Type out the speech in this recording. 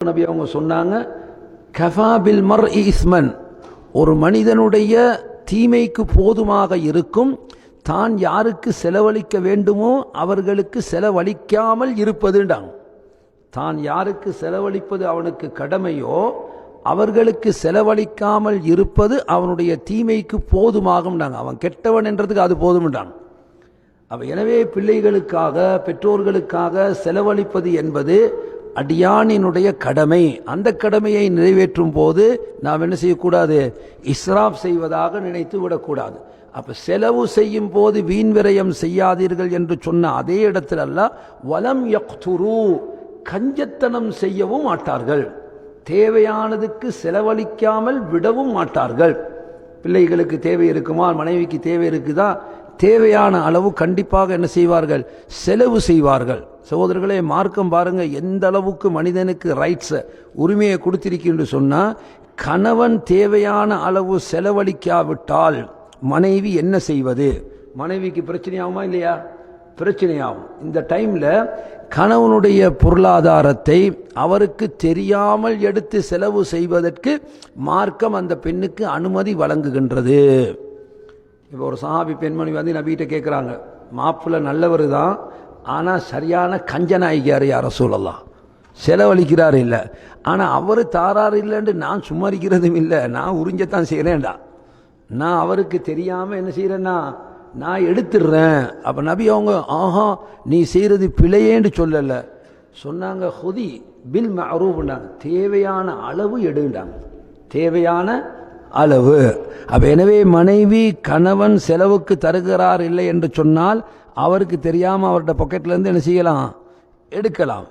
நபி அவங்க சொன்னாங்க கஃபாபில் மர் இஸ்மன். ஒரு மனிதனுடைய தீமைக்கு போதுமாக இருக்கும் தான் யாருக்கு செலவழிக்க வேண்டுமோ அவர்களுக்கு செலவழிக்காமல் இருப்பதுண்டாங்க தான் யாருக்கு செலவழிப்பது அவனுக்கு கடமையோ அவர்களுக்கு செலவழிக்காமல் இருப்பது அவனுடைய தீமைக்கு போதுமாகும்டாங்க அவன் கெட்டவன் என்றதுக்கு அது போதும்டாங்க அவ எனவே பிள்ளைகளுக்காக பெற்றோர்களுக்காக செலவழிப்பது என்பது அடியானினுடைய கடமை அந்த கடமையை நிறைவேற்றும் போது நாம் என்ன செய்யக்கூடாது? இஸ்ராப் செய்வதாக நினைத்து விடக்கூடாது. அப்போ செலவு செய்யும் போது வீண் விரயம் செய்யாதீர்கள் என்று சொன்ன அதே இடத்தில் அல்ல வலம் யக்துரு கஞ்சத்தனம் செய்யவும் மாட்டார்கள். தேவையானதுக்கு செலவழிக்காமல் விடவும் மாட்டார்கள். பிள்ளைகளுக்கு தேவை இருக்குமா? மனைவிக்கு தேவை இருக்குதா? தேவையான அளவு கண்டிப்பாக என்ன செய்வார்கள்? செலவு செய்வார்கள். சகோதரர்களே மார்க்கம் பாருங்க எந்த அளவுக்கு மனிதனுக்கு ரைட்ஸை உரிமையை கொடுத்திருக்கின்னு சொன்னால் கணவன் தேவையான அளவு செலவழிக்காவிட்டால் மனைவி என்ன செய்வது? மனைவிக்கு பிரச்சனையாகுமா இல்லையா? பிரச்சனையாகும். இந்த டைமில் கணவனுடைய பொருளாதாரத்தை அவருக்கு தெரியாமல் எடுத்து செலவு செய்வதற்கு மார்க்கம் அந்த பெண்ணுக்கு அனுமதி வழங்குகின்றது. இப்போ ஒரு சஹாபி பெண்மணி வந்து நபிகிட்ட கேட்குறாங்க மாப்பிள்ளை நல்லவர் தான் ஆனால் சரியான கஞ்சனாயிக்கார் யார் சூழலாம் செலவழிக்கிறார் இல்லை. ஆனால் அவர் தாரார் இல்லைன்ட்டு நான் சும்மரிக்கிறதும் இல்லை. நான் உறிஞ்சத்தான் செய்கிறேன்டா நான் அவருக்கு தெரியாமல் என்ன செய்கிறேன்னா நான் எடுத்துடுறேன். அப்போ நபி அவங்க ஆஹா நீ செய்கிறது பிழையேன்னு சொல்லலை. சொன்னாங்க ஹொதி பில் மரூப்னாங்க தேவையான அளவு எடுண்டாங்க தேவையான அளவு. அப்போ எனவே மனைவி கணவன் செலவுக்கு தருகிறார் இல்லை என்று சொன்னால் அவருக்கு தெரியாமல் அவர்கிட்ட பாக்கெட்லேருந்து என்ன செய்யலாம்? எடுக்கலாம்.